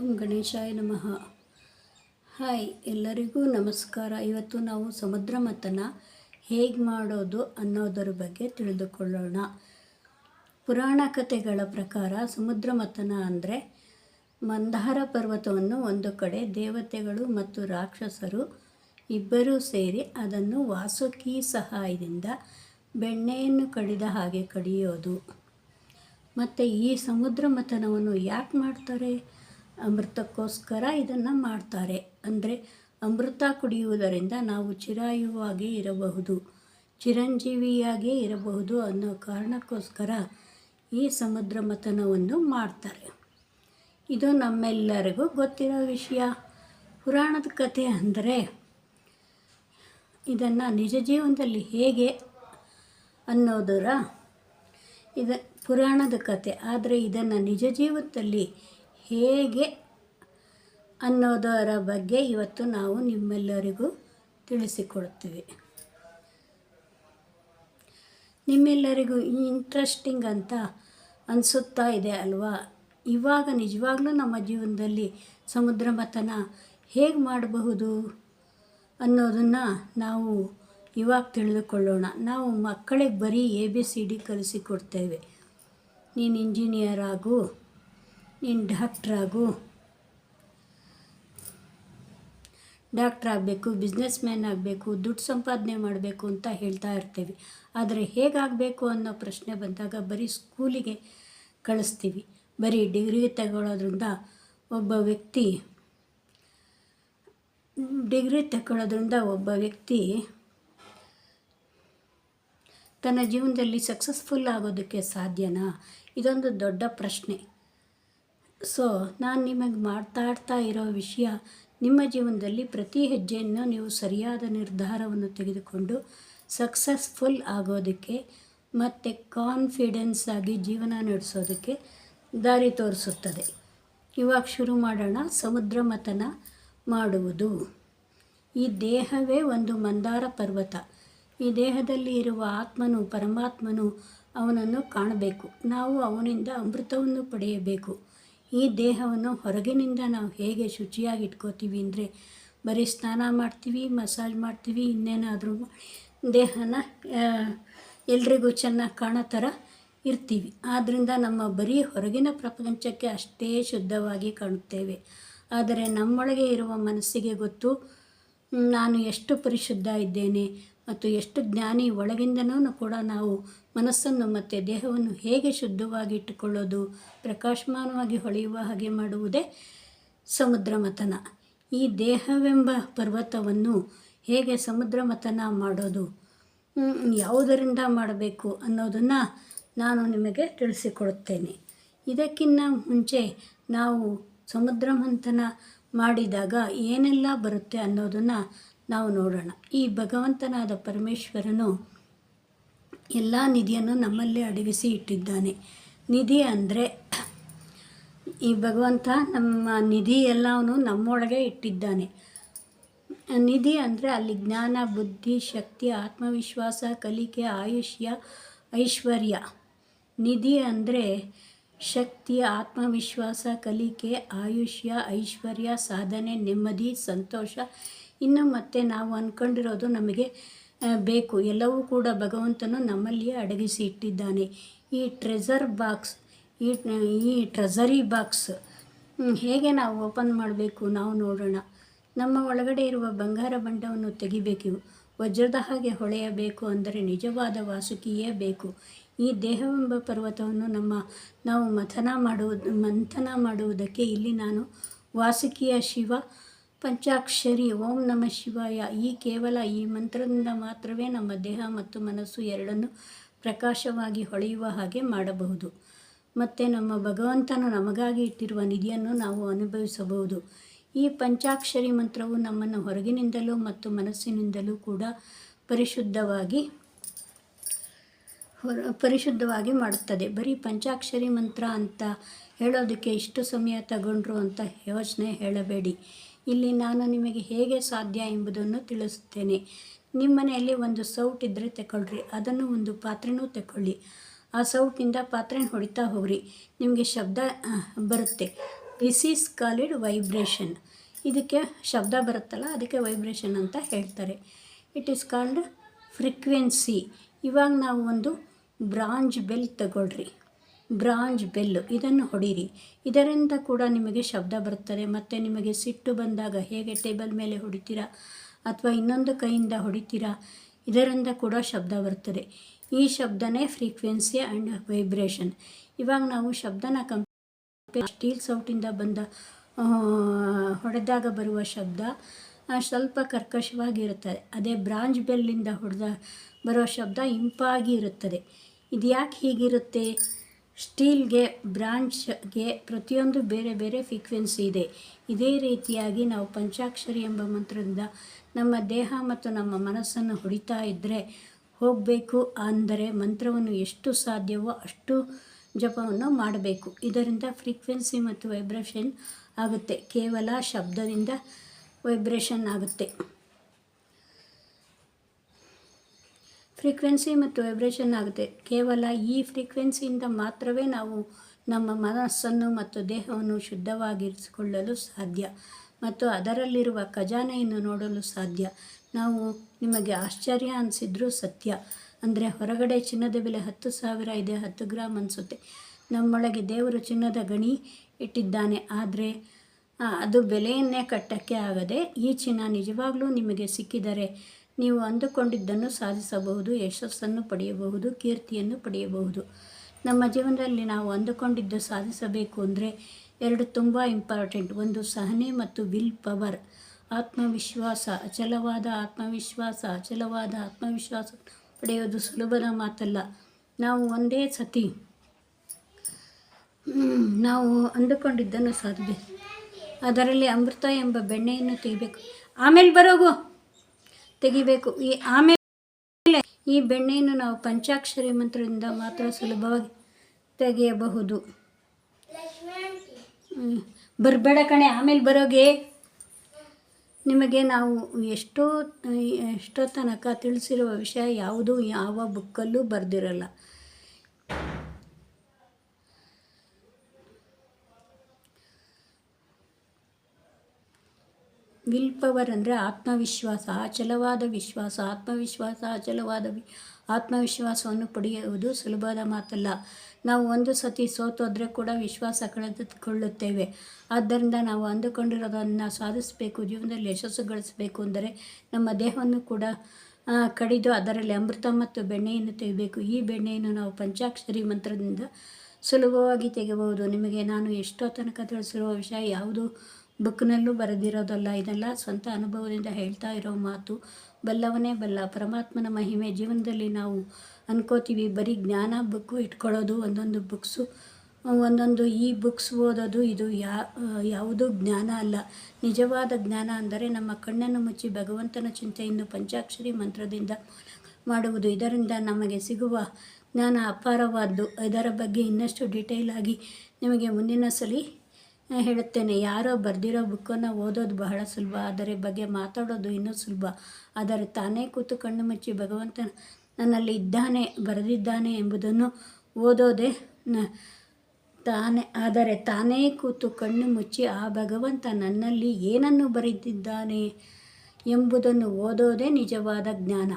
ಗಣೇಶಾಯ ನಮಃ. ಹಾಯ್, ಎಲ್ಲರಿಗೂ ನಮಸ್ಕಾರ. ಇವತ್ತು ನಾವು ಸಮುದ್ರ ಮಥನ ಹೇಗೆ ಮಾಡೋದು ಅನ್ನೋದರ ಬಗ್ಗೆ ತಿಳಿದುಕೊಳ್ಳೋಣ. ಪುರಾಣ ಕಥೆಗಳ ಪ್ರಕಾರ ಸಮುದ್ರ ಮಥನ ಅಂದರೆ ಮಂದಾರ ಪರ್ವತವನ್ನು ಒಂದು ಕಡೆ ದೇವತೆಗಳು ಮತ್ತು ರಾಕ್ಷಸರು ಇಬ್ಬರೂ ಸೇರಿ ಅದನ್ನು ವಾಸುಕಿ ಸಹಾಯದಿಂದ ಬೆಣ್ಣೆಯನ್ನು ಕಡಿದ ಹಾಗೆ ಕಡಿಯೋದು. ಮತ್ತು ಈ ಸಮುದ್ರ ಮಥನವನ್ನು ಯಾಕೆ ಮಾಡ್ತಾರೆ? ಅಮೃತಕ್ಕೋಸ್ಕರ ಇದನ್ನು ಮಾಡ್ತಾರೆ. ಅಂದರೆ ಅಮೃತ ಕುಡಿಯುವುದರಿಂದ ನಾವು ಚಿರಾಯುವಾಗಿ ಇರಬಹುದು, ಚಿರಂಜೀವಿಯಾಗಿ ಇರಬಹುದು ಅನ್ನೋ ಕಾರಣಕ್ಕೋಸ್ಕರ ಈ ಸಮುದ್ರ ಮಥನವನ್ನು ಮಾಡ್ತಾರೆ. ಇದು ನಮ್ಮೆಲ್ಲರಿಗೂ ಗೊತ್ತಿರೋ ವಿಷಯ. ಪುರಾಣದ ಕಥೆ ಅಂದರೆ ಇದನ್ನು ನಿಜ ಜೀವನದಲ್ಲಿ ಹೇಗೆ ಅನ್ನೋದರ. ಇದ ಪುರಾಣದ ಕತೆ ಆದರೆ ಇದನ್ನು ನಿಜ ಜೀವನದಲ್ಲಿ ಹೇಗೆ ಅನ್ನೋದರ ಬಗ್ಗೆ ಇವತ್ತು ನಾವು ನಿಮ್ಮೆಲ್ಲರಿಗೂ ತಿಳಿಸಿಕೊಡ್ತೀವಿ. ನಿಮ್ಮೆಲ್ಲರಿಗೂ ಇಂಟ್ರೆಸ್ಟಿಂಗ್ ಅಂತ ಅನಿಸುತ್ತಾ ಇದೆ ಅಲ್ವಾ? ಇವಾಗ ನಿಜವಾಗ್ಲೂ ನಮ್ಮ ಜೀವನದಲ್ಲಿ ಸಮುದ್ರ ಮತನ ಹೇಗೆ ಮಾಡಬಹುದು ಅನ್ನೋದನ್ನು ನಾವು ಇವಾಗ ತಿಳಿದುಕೊಳ್ಳೋಣ. ನಾವು ಮಕ್ಕಳಿಗೆ ಬರೀ ಎ ಬಿ ಸಿ ಡಿ ಕಲಿಸಿಕೊಡ್ತೇವೆ ನೀನು ಇಂಜಿನಿಯರ್ ಆಗು ನೀನು ಡಾಕ್ಟ್ರಾಗು ಡಾಕ್ಟ್ರ್ ಆಗಬೇಕು ಬಿಸ್ನೆಸ್ ಮ್ಯಾನ್ ಆಗಬೇಕು, ದುಡ್ಡು ಸಂಪಾದನೆ ಮಾಡಬೇಕು ಅಂತ ಹೇಳ್ತಾ ಇರ್ತೀವಿ. ಆದರೆ ಹೇಗಾಗಬೇಕು ಅನ್ನೋ ಪ್ರಶ್ನೆ ಬಂದಾಗ ಬರೀ ಸ್ಕೂಲಿಗೆ ಕಳಿಸ್ತೀವಿ. ಬರೀ ಡಿಗ್ರಿ ತಗೊಳ್ಳೋದ್ರಿಂದ ಒಬ್ಬ ವ್ಯಕ್ತಿ ಡಿಗ್ರಿ ತಗೊಳ್ಳೋದ್ರಿಂದ ಒಬ್ಬ ವ್ಯಕ್ತಿ ತನ್ನ ಜೀವನದಲ್ಲಿ ಸಕ್ಸಸ್ಫುಲ್ ಆಗೋದಕ್ಕೆ ಸಾಧ್ಯನಾ? ಇದೊಂದು ದೊಡ್ಡ ಪ್ರಶ್ನೆ. ಸೊ ನಾನು ನಿಮಗೆ ಮಾತಾಡ್ತಾ ಇರೋ ವಿಷಯ, ನಿಮ್ಮ ಜೀವನದಲ್ಲಿ ಪ್ರತಿ ಹೆಜ್ಜೆಯನ್ನು ನೀವು ಸರಿಯಾದ ನಿರ್ಧಾರವನ್ನು ತೆಗೆದುಕೊಂಡು ಸಕ್ಸಸ್ಫುಲ್ ಆಗೋದಕ್ಕೆ ಮತ್ತು ಕಾನ್ಫಿಡೆನ್ಸ್ ಆಗಿ ಜೀವನ ನಡೆಸೋದಕ್ಕೆ ದಾರಿ ತೋರಿಸುತ್ತದೆ. ಇವಾಗ ಶುರು ಮಾಡೋಣ, ಸಮುದ್ರ ಮಥನ ಮಾಡುವುದು. ಈ ದೇಹವೇ ಒಂದು ಮಂದಾರ ಪರ್ವತ. ಈ ದೇಹದಲ್ಲಿ ಇರುವ ಆತ್ಮನು, ಪರಮಾತ್ಮನು ಅವನನ್ನು ಕಾಣಬೇಕು. ನಾವು ಅವನಿಂದ ಅಮೃತವನ್ನು ಪಡೆಯಬೇಕು. ಈ ದೇಹವನ್ನು ಹೊರಗಿನಿಂದ ನಾವು ಹೇಗೆ ಶುಚಿಯಾಗಿ ಇಟ್ಕೋತೀವಿ ಅಂದರೆ ಬರೀ ಸ್ನಾನ ಮಾಡ್ತೀವಿ, ಮಸಾಜ್ ಮಾಡ್ತೀವಿ, ಇನ್ನೇನಾದರೂ ದೇಹನ ಎಲ್ರಿಗೂ ಚೆನ್ನಾಗಿ ಕಾಣೋ ಥರ ಇರ್ತೀವಿ. ಆದ್ದರಿಂದ ನಮ್ಮ ಬರೀ ಹೊರಗಿನ ಪ್ರಪಂಚಕ್ಕೆ ಅಷ್ಟೇ ಶುದ್ಧವಾಗಿ ಕಾಣುತ್ತೇವೆ. ಆದರೆ ನಮ್ಮೊಳಗೆ ಇರುವ ಮನಸ್ಸಿಗೆ ಗೊತ್ತು ನಾನು ಎಷ್ಟು ಪರಿಶುದ್ಧ ಇದ್ದೇನೆ ಮತ್ತು ಎಷ್ಟು ಜ್ಞಾನಿ ಒಳಗಿಂದನೂ ಕೂಡ ನಾವು ಮನಸ್ಸನ್ನು ಮತ್ತು ದೇಹವನ್ನು ಹೇಗೆ ಶುದ್ಧವಾಗಿ ಇಟ್ಟುಕೊಳ್ಳೋದು ಪ್ರಕಾಶಮಾನವಾಗಿ ಹೊಳೆಯುವ ಹಾಗೆ ಮಾಡುವುದೇ ಸಮುದ್ರ ಮಥನ ಈ ದೇಹವೆಂಬ ಪರ್ವತವನ್ನು ಹೇಗೆ ಸಮುದ್ರ ಮಥನ ಮಾಡೋದು ಯಾವುದರಿಂದ ಮಾಡಬೇಕು ಅನ್ನೋದನ್ನು ನಾನು ನಿಮಗೆ ತಿಳಿಸಿಕೊಡುತ್ತೇನೆ. ಇದಕ್ಕಿಂತ ಮುಂಚೆ ನಾವು ಸಮುದ್ರ ಮಂಥನ ಮಾಡಿದಾಗ ಏನೆಲ್ಲ ಬರುತ್ತೆ ಅನ್ನೋದನ್ನು ನಾವು ನೋಡೋಣ. ಈ ಭಗವಂತನಾದ ಪರಮೇಶ್ವರನು ಎಲ್ಲ ನಿಧಿಯನ್ನು ನಮ್ಮಲ್ಲಿ ಅಡಗಿಸಿ ಇಟ್ಟಿದ್ದಾನೆ. ನಿಧಿ ಅಂದರೆ ಈ ಭಗವಂತ ನಮ್ಮ ನಿಧಿ ಎಲ್ಲವೂ ನಮ್ಮೊಳಗೆ ಇಟ್ಟಿದ್ದಾನೆ. ನಿಧಿ ಅಂದರೆ ಅಲ್ಲಿ ಜ್ಞಾನ, ಬುದ್ಧಿ, ಶಕ್ತಿ, ಆತ್ಮವಿಶ್ವಾಸ, ಕಲಿಕೆ, ಆಯುಷ್ಯ, ಐಶ್ವರ್ಯ. ನಿಧಿ ಅಂದರೆ ಶಕ್ತಿ, ಆತ್ಮವಿಶ್ವಾಸ, ಕಲಿಕೆ, ಆಯುಷ್ಯ, ಐಶ್ವರ್ಯ, ಸಾಧನೆ, ನೆಮ್ಮದಿ, ಸಂತೋಷ ಇನ್ನು ಮತ್ತೆ ನಾವು ಅಂದ್ಕೊಂಡಿರೋದು ನಮಗೆ ಬೇಕು. ಎಲ್ಲವೂ ಕೂಡ ಭಗವಂತನು ನಮ್ಮಲ್ಲಿಯೇ ಅಡಗಿಸಿ ಇಟ್ಟಿದ್ದಾನೆ. ಈ ಟ್ರೆಸರ್ ಬಾಕ್ಸ್ ಈ ಈ ಟ್ರೆಸರಿ ಬಾಕ್ಸ್ ಹೇಗೆ ನಾವು ಓಪನ್ ಮಾಡಬೇಕು ನಾವು ನೋಡೋಣ. ನಮ್ಮ ಒಳಗಡೆ ಇರುವ ಬಂಗಾರ ಬಂಡವನ್ನು ತೆಗಿಬೇಕು. ವಜ್ರದ ಹಾಗೆ ಹೊಳೆಯಬೇಕು ಅಂದರೆ ನಿಜವಾದ ವಾಸುಕಿಯೇ ಬೇಕು. ಈ ದೇಹವೆಂಬ ಪರ್ವತವನ್ನು ನಮ್ಮ, ನಾವು ಮಥನ ಮಾಡುವುದು ಮಂಥನ ಮಾಡುವುದಕ್ಕೆ ಇಲ್ಲಿ ನಾನು ವಾಸುಕಿಯ ಶಿವ ಪಂಚಾಕ್ಷರಿ, ಓಂ ನಮ ಶಿವಾಯ, ಈ ಕೇವಲ ಈ ಮಂತ್ರದಿಂದ ಮಾತ್ರವೇ ನಮ್ಮ ದೇಹ ಮತ್ತು ಮನಸ್ಸು ಎರಡನ್ನು ಪ್ರಕಾಶವಾಗಿ ಹೊಳೆಯುವ ಹಾಗೆ ಮಾಡಬಹುದು. ಮತ್ತು ನಮ್ಮ ಭಗವಂತನು ನಮಗಾಗಿ ಇಟ್ಟಿರುವ ನಿಧಿಯನ್ನು ನಾವು ಅನುಭವಿಸಬಹುದು. ಈ ಪಂಚಾಕ್ಷರಿ ಮಂತ್ರವು ನಮ್ಮನ್ನು ಹೊರಗಿನಿಂದಲೂ ಮತ್ತು ಮನಸ್ಸಿನಿಂದಲೂ ಕೂಡ ಪರಿಶುದ್ಧವಾಗಿ, ಹೊರ, ಪರಿಶುದ್ಧವಾಗಿ ಮಾಡುತ್ತದೆ. ಬರೀ ಪಂಚಾಕ್ಷರಿ ಮಂತ್ರ ಅಂತ ಹೇಳೋದಕ್ಕೆ ಇಷ್ಟು ಸಮಯ ತಗೊಂಡ್ರು ಅಂತ ಯೋಚನೆ ಹೇಳಬೇಡಿ. ಇಲ್ಲಿ ನಾನು ನಿಮಗೆ ಹೇಗೆ ಸಾಧ್ಯ ಎಂಬುದನ್ನು ತಿಳಿಸುತ್ತೇನೆ. ನಿಮ್ಮ ಮನೆಯಲ್ಲಿ ಒಂದು ಸೌಟ್ ಇದ್ದರೆ ತಗೊಳ್ರಿ ಅದನ್ನು ಒಂದು ಪಾತ್ರೆನೂ ತಗೊಳ್ಳಿ ಆ ಸೌಟಿಂದ ಪಾತ್ರೆನ ಹೊಡಿತಾ ಹೋಗ್ರಿ. ನಿಮಗೆ ಶಬ್ದ ಬರುತ್ತೆ. ದಿಸ್ ಈಸ್ ಕಾಲಿಡ್ ವೈಬ್ರೇಷನ್ ಇದಕ್ಕೆ ಶಬ್ದ ಬರುತ್ತಲ್ಲ, ಅದಕ್ಕೆ ವೈಬ್ರೇಷನ್ ಅಂತ ಹೇಳ್ತಾರೆ. ಇಟ್ ಈಸ್ ಕಾಲ್ಡ್ ಫ್ರಿಕ್ವೆನ್ಸಿ ಇವಾಗ ನಾವು ಒಂದು ಬ್ರಾಂಜ್ ಬೆಲ್ ತಗೊಳ್ರಿ. ಬ್ರಾಂಜ್ ಬೆಲ್ಲು ಇದನ್ನು ಹೊಡೀರಿ. ಇದರಿಂದ ಕೂಡ ನಿಮಗೆ ಶಬ್ದ ಬರುತ್ತದೆ, ಮತ್ತು ನಿಮಗೆ ಸಿಟ್ಟು ಬಂದಾಗ ಹೇಗೆ ಟೇಬಲ್ ಮೇಲೆ ಹೊಡಿತೀರಾ ಅಥವಾ ಇನ್ನೊಂದು ಕೈಯಿಂದ ಹೊಡಿತೀರಾ, ಇದರಿಂದ ಕೂಡ ಶಬ್ದ ಬರ್ತದೆ ಈ ಶಬ್ದನೇ ಫ್ರೀಕ್ವೆನ್ಸಿ ಆ್ಯಂಡ್ ವೈಬ್ರೇಷನ್. ಇವಾಗ ನಾವು ಶಬ್ದನ ಕಂಪ್, ಸ್ಟೀಲ್ ಸೌಟಿಂದ ಬಂದ ಹೊಡೆದಾಗ ಬರುವ ಶಬ್ದ ಸ್ವಲ್ಪ ಕರ್ಕಶವಾಗಿರುತ್ತದೆ. ಅದೇ ಬ್ರಾಂಜ್ ಬೆಲ್ಲಿಂದ ಹೊಡೆದ ಬರೋ ಶಬ್ದ ಇಂಪಾಗಿ ಇರುತ್ತದೆ. ಇದು ಯಾಕೆ ಹೀಗಿರುತ್ತೆ? ಸ್ಟೀಲ್ಗೆ, ಬ್ರಾಂಚ್ಗೆ ಪ್ರತಿಯೊಂದು ಬೇರೆ ಬೇರೆ ಫ್ರೀಕ್ವೆನ್ಸಿ ಇದೆ. ಇದೇ ರೀತಿಯಾಗಿ ನಾವು ಪಂಚಾಕ್ಷರಿ ಎಂಬ ಮಂತ್ರದಿಂದ ನಮ್ಮ ದೇಹ ಮತ್ತು ನಮ್ಮ ಮನಸ್ಸನ್ನು ಹೊಡಿತಾ ಇದ್ದರೆ ಹೋಗಬೇಕು ಅಂದರೆ ಮಂತ್ರವನ್ನು ಎಷ್ಟು ಸಾಧ್ಯವೋ ಅಷ್ಟು ಜಪವನ್ನು ಮಾಡಬೇಕು. ಇದರಿಂದ ಫ್ರೀಕ್ವೆನ್ಸಿ ಮತ್ತು ವೈಬ್ರೇಷನ್ ಆಗುತ್ತೆ. ಕೇವಲ ಶಬ್ದದಿಂದ ವೈಬ್ರೇಷನ್ ಆಗುತ್ತೆ. ಫ್ರೀಕ್ವೆನ್ಸಿ ಮತ್ತು ವೈಬ್ರೇಷನ್ ಆಗುತ್ತೆ. ಕೇವಲ ಈ ಫ್ರೀಕ್ವೆನ್ಸಿಯಿಂದ ಮಾತ್ರವೇ ನಾವು ನಮ್ಮ ಮನಸ್ಸನ್ನು ಮತ್ತು ದೇಹವನ್ನು ಶುದ್ಧವಾಗಿರಿಸಿಕೊಳ್ಳಲು ಸಾಧ್ಯ. ಮತ್ತು ಅದರಲ್ಲಿರುವ ಖಜಾನೆಯನ್ನು ನೋಡಲು ಸಾಧ್ಯ. ನಾವು ನಿಮಗೆ ಆಶ್ಚರ್ಯ ಅನಿಸಿದ್ರೂ ಸತ್ಯ. ಅಂದರೆ ಹೊರಗಡೆ ಚಿನ್ನದ ಬೆಲೆ ಹತ್ತು ಸಾವಿರ ಇದೆ, ಹತ್ತು ಗ್ರಾಮ್ ಅನಿಸುತ್ತೆ. ನಮ್ಮೊಳಗೆ ದೇವರು ಚಿನ್ನದ ಗಣಿ ಇಟ್ಟಿದ್ದಾನೆ. ಆದರೆ ಅದು ಬೆಲೆಯನ್ನೇ ಕಟ್ಟಕ್ಕೆ ಆಗದೆ ಈ ಚಿನ್ನ ನಿಜವಾಗಲೂ ನಿಮಗೆ ಸಿಕ್ಕಿದರೆ ನೀವು ಅಂದುಕೊಂಡಿದ್ದನ್ನು ಸಾಧಿಸಬಹುದು, ಯಶಸ್ಸನ್ನು ಪಡೆಯಬಹುದು, ಕೀರ್ತಿಯನ್ನು ಪಡೆಯಬಹುದು. ನಮ್ಮ ಜೀವನದಲ್ಲಿ ನಾವು ಅಂದುಕೊಂಡಿದ್ದು ಸಾಧಿಸಬೇಕು ಅಂದರೆ ಎರಡು ತುಂಬ ಇಂಪಾರ್ಟೆಂಟ್ ಒಂದು ಸಹನೆ ಮತ್ತು ವಿಲ್ ಪವರ್ ಆತ್ಮವಿಶ್ವಾಸ, ಅಚಲವಾದ ಆತ್ಮವಿಶ್ವಾಸ ಅಚಲವಾದ ಆತ್ಮವಿಶ್ವಾಸ ಪಡೆಯೋದು ಸುಲಭದ ಮಾತಲ್ಲ. ನಾವು ಒಂದೇ ಸತಿ ನಾವು ಅಂದುಕೊಂಡಿದ್ದನ್ನು ಸಾಧಬೇಕು ಅದರಲ್ಲಿ ಅಮೃತ ಎಂಬ ಬೆಣ್ಣೆಯನ್ನು ತೆಗಿಬೇಕು ಆಮೇಲೆ ಬರೋಗು. ತೆಗಿಬೇಕು. ಈ ಆಮೇಲೆ ಈ ಬೆಣ್ಣೆಯನ್ನು ನಾವು ಪಂಚಾಕ್ಷರಿ ಮಂತ್ರದಿಂದ ಮಾತ್ರ ಸುಲಭವಾಗಿ ತೆಗೆಯಬಹುದು. ಬರಬೇಡ ಕಣೆ. ಆಮೇಲೆ ಬರೋಗೆ ನಿಮಗೆ ನಾವು ಎಷ್ಟೋ ಎಷ್ಟೋ ತನಕ ತಿಳಿಸಿರುವ ವಿಷಯ ಯಾವುದೂ ಯಾವ ಬುಕ್ಕಲ್ಲೂ ಬರೆದಿರಲ್ಲ. ವಿಲ್ ಪವರ್ ಅಂದರೆ ಆತ್ಮವಿಶ್ವಾಸ, ಅಚಲವಾದ ವಿಶ್ವಾಸ, ಆತ್ಮವಿಶ್ವಾಸ, ಅಚಲವಾದ ವಿ, ಆತ್ಮವಿಶ್ವಾಸವನ್ನು ಪಡೆಯುವುದು ಸುಲಭದ ಮಾತಲ್ಲ. ನಾವು ಒಂದು ಸತಿ ಸೋತೋದ್ರೆ ಕೂಡ ವಿಶ್ವಾಸ ಕಳೆದುಕೊಳ್ಳುತ್ತೇವೆ. ಆದ್ದರಿಂದ ನಾವು ಅಂದುಕೊಂಡಿರೋದನ್ನು ಸಾಧಿಸಬೇಕು, ಜೀವನದಲ್ಲಿ ಯಶಸ್ಸು ಗಳಿಸಬೇಕು ಅಂದರೆ ನಮ್ಮ ದೇಹವನ್ನು ಕೂಡ ಕಡಿದು ಅದರಲ್ಲಿ ಅಮೃತ ಮತ್ತು ಬೆಣ್ಣೆಯನ್ನು ತೆಗಿಬೇಕು ಈ ಬೆಣ್ಣೆಯನ್ನು ನಾವು ಪಂಚಾಕ್ಷರಿ ಮಂತ್ರದಿಂದ ಸುಲಭವಾಗಿ ತೆಗೆಯಬಹುದು. ನಿಮಗೆ ನಾನು ಎಷ್ಟೋ ತನಕ ತಿಳಿಸಿರುವ ವಿಷಯ, ಯಾವುದು ಬುಕ್ನಲ್ಲೂ ಬರೆದಿರೋದಲ್ಲ, ಇದೆಲ್ಲ ಸ್ವಂತ ಅನುಭವದಿಂದ ಹೇಳ್ತಾ ಇರೋ ಮಾತು. ಬಲ್ಲವನೇ ಬಲ್ಲ, ಪರಮಾತ್ಮನ ಮಹಿಮೆ, ಜೀವನದಲ್ಲಿ ನಾವು ಅನ್ಕೋತೀವಿ, ಬರೀ ಜ್ಞಾನ ಬುಕ್ಕು ಇಟ್ಕೊಳ್ಳೋದು ಒಂದೊಂದು ಬುಕ್ಸು. ಒಂದೊಂದು ಈ ಬುಕ್ಸ್ ಓದೋದು ಇದು ಯಾ, ಯಾವುದೂ ಜ್ಞಾನ ಅಲ್ಲ. ನಿಜವಾದ ಜ್ಞಾನ ಅಂದರೆ ನಮ್ಮ ಕಣ್ಣನ್ನು ಮುಚ್ಚಿ ಭಗವಂತನ ಚಿಂತೆಯನ್ನು ಪಂಚಾಕ್ಷರಿ ಮಂತ್ರದಿಂದ ಮಾಡುವುದು. ಇದರಿಂದ ನಮಗೆ ಸಿಗುವ ಜ್ಞಾನ ಅಪಾರವಾದ್ದು. ಇದರ ಬಗ್ಗೆ ಇನ್ನಷ್ಟು ಡೀಟೇಲ್ ಆಗಿ ನಿಮಗೆ ಮುಂದಿನ ಸಲ ಹೇಳುತ್ತೇನೆ, ಯಾರೋ ಬರೆದಿರೋ ಬುಕ್ಕನ್ನು ಓದೋದು ಬಹಳ ಸುಲಭ ಅದರ ಬಗ್ಗೆ ಮಾತಾಡೋದು ಇನ್ನೂ ಸುಲಭ. ಆದರೆ ತಾನೇ ಕೂತು ಕಣ್ಣು ಮುಚ್ಚಿ ಭಗವಂತ ನನ್ನಲ್ಲಿ ಇದ್ದಾನೆ, ಬರೆದಿದ್ದಾನೆ ಎಂಬುದನ್ನು ಓದೋದೇ ತಾನೇ. ಆದರೆ ತಾನೇ ಕೂತು ಕಣ್ಣು ಮುಚ್ಚಿ ಆ ಭಗವಂತ ನನ್ನಲ್ಲಿ ಏನನ್ನು ಬರೆದಿದ್ದಾನೆ ಎಂಬುದನ್ನು ಓದೋದೇ ನಿಜವಾದ ಜ್ಞಾನ.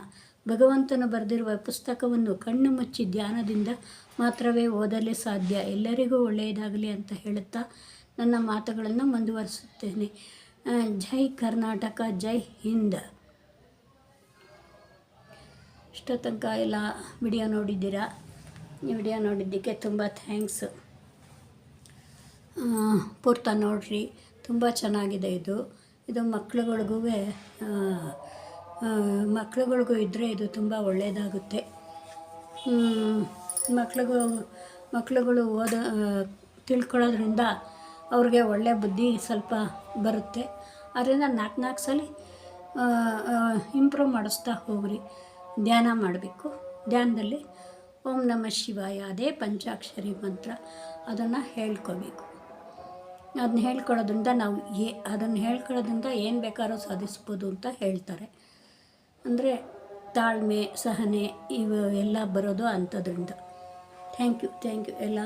ಭಗವಂತನು ಬರೆದಿರುವ ಪುಸ್ತಕವನ್ನು ಕಣ್ಣು ಮುಚ್ಚಿ ಧ್ಯಾನದಿಂದ ಮಾತ್ರವೇ ಓದಲು ಸಾಧ್ಯ. ಎಲ್ಲರಿಗೂ ಒಳ್ಳೆಯದಾಗಲಿ ಅಂತ ಹೇಳುತ್ತಾ ನನ್ನ ಮಾತುಗಳನ್ನು ಮುಂದುವರಿಸುತ್ತೇನೆ. ಜೈ ಕರ್ನಾಟಕ, ಜೈ ಹಿಂದ್. ಇಷ್ಟೋ ತನಕ ಎಲ್ಲ ವಿಡಿಯೋ ನೋಡಿದ್ದೀರಾ? ವಿಡಿಯೋ ನೋಡಿದ್ದಕ್ಕೆ ತುಂಬ ಥ್ಯಾಂಕ್ಸ್. ಪೂರ್ತ ನೋಡ್ರಿ. ತುಂಬ ಚೆನ್ನಾಗಿದೆ ಇದು. ಇದು ಮಕ್ಳುಗಳಿಗೂ ಮಕ್ಕಳುಗಳಿಗೂ ಇದ್ದರೆ ಇದು ತುಂಬ ಒಳ್ಳೆಯದಾಗುತ್ತೆ ಮಕ್ಕಳುಗಳು ಮಕ್ಳುಗಳು ಓದೋ ತಿಳ್ಕೊಳ್ಳೋದ್ರಿಂದ ಅವ್ರಿಗೆ ಒಳ್ಳೆಯ ಬುದ್ಧಿ ಸ್ವಲ್ಪ ಬರುತ್ತೆ. ಅದರಿಂದ ನಾಲ್ಕು ನಾಲ್ಕು ಸಲ ಇಂಪ್ರೂವ್ ಮಾಡಿಸ್ತಾ ಹೋಗ್ರಿ. ಧ್ಯಾನ ಮಾಡಬೇಕು. ಧ್ಯಾನದಲ್ಲಿ ಓಂ ನಮ ಶಿವಾಯ, ಅದೇ ಪಂಚಾಕ್ಷರಿ ಮಂತ್ರ, ಅದನ್ನು ಹೇಳ್ಕೋಬೇಕು. ಅದನ್ನ ಹೇಳ್ಕೊಳ್ಳೋದ್ರಿಂದ ನಾವು ಏ ಅದನ್ನು ಹೇಳ್ಕೊಳ್ಳೋದ್ರಿಂದ ಏನು ಬೇಕಾದ್ರೂ ಸಾಧಿಸ್ಬೋದು ಅಂತ ಹೇಳ್ತಾರೆ. ಅಂದರೆ ತಾಳ್ಮೆ, ಸಹನೆ, ಇವು ಎಲ್ಲ ಬರೋದು ಅಂಥದ್ರಿಂದ. Thank you thank you. ಎಲ್ಲ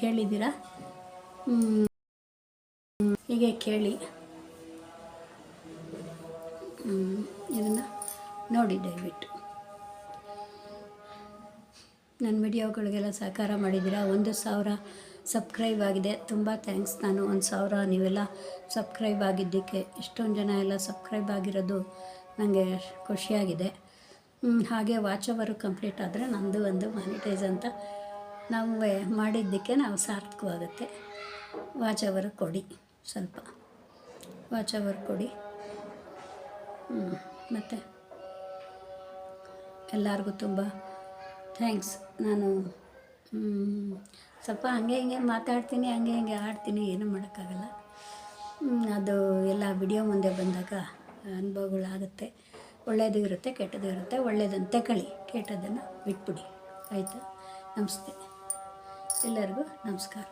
ಕೇಳಿದ್ದೀರಾ. ಹೀಗೆ ಕೇಳಿ ಇದನ್ನು ನೋಡಿ ದಯವಿಟ್ಟು ನನ್ನ ವಿಡಿಯೋಗಳಿಗೆಲ್ಲ ಸಹಕಾರ ಮಾಡಿದ್ದೀರಾ ಒಂದು ಸಾವಿರ ಸಬ್ಸ್ಕ್ರೈಬ್ ಆಗಿದೆ ತುಂಬ ಥ್ಯಾಂಕ್ಸ್ ನಾನು ಒಂದು ಸಾವಿರ ನೀವೆಲ್ಲ ಸಬ್ಸ್ಕ್ರೈಬ್ ಆಗಿದ್ದಕ್ಕೆ ಇಷ್ಟೊಂದು ಜನ ಎಲ್ಲ ಸಬ್ಸ್ಕ್ರೈಬ್ ಆಗಿರೋದು ನನಗೆ ಖುಷಿಯಾಗಿದೆ ಹಾಗೆ ವಾಚ್ ಕಂಪ್ಲೀಟ್ ಆದರೆ ನಂದು ಒಂದು ಮಾನಿಟೈಸ್ ಅಂತ ನಾವು ಮಾಡಿದ್ದಕ್ಕೆ ನಾವು ಸಾರ್ಥಕವಾಗುತ್ತೆ ವಾಚ್ ಅವರ್ ಕೊಡಿ ಸ್ವಲ್ಪ. ವಾಚ್ ಅವರ್ ಕೊಡಿ ಮತ್ತು? ಎಲ್ಲರಿಗೂ ತುಂಬ ಥ್ಯಾಂಕ್ಸ್. ನಾನು ಸ್ವಲ್ಪ ಹಂಗೆ ಹಿಂಗೆ ಮಾತಾಡ್ತೀನಿ, ಹಂಗೆ ಹಿಂಗೆ ಆಡ್ತೀನಿ, ಏನೂ ಮಾಡೋಕ್ಕಾಗಲ್ಲ. ಅದು ಎಲ್ಲ ವಿಡಿಯೋ ಮುಂದೆ ಬಂದಾಗ ಅನುಭವಗಳಾಗುತ್ತೆ. ಒಳ್ಳೆಯದು ಇರುತ್ತೆ, ಕೆಟ್ಟದ್ದು ಇರುತ್ತೆ ಒಳ್ಳೆಯದನ್ನು ತಗೊಳ್ಳಿ. ಕೆಟ್ಟದನ್ನು ಬಿಟ್ಬಿಡಿ. ಆಯಿತಾ? ನಮಸ್ತೆ. ಎಲ್ಲರಿಗೂ ನಮಸ್ಕಾರ.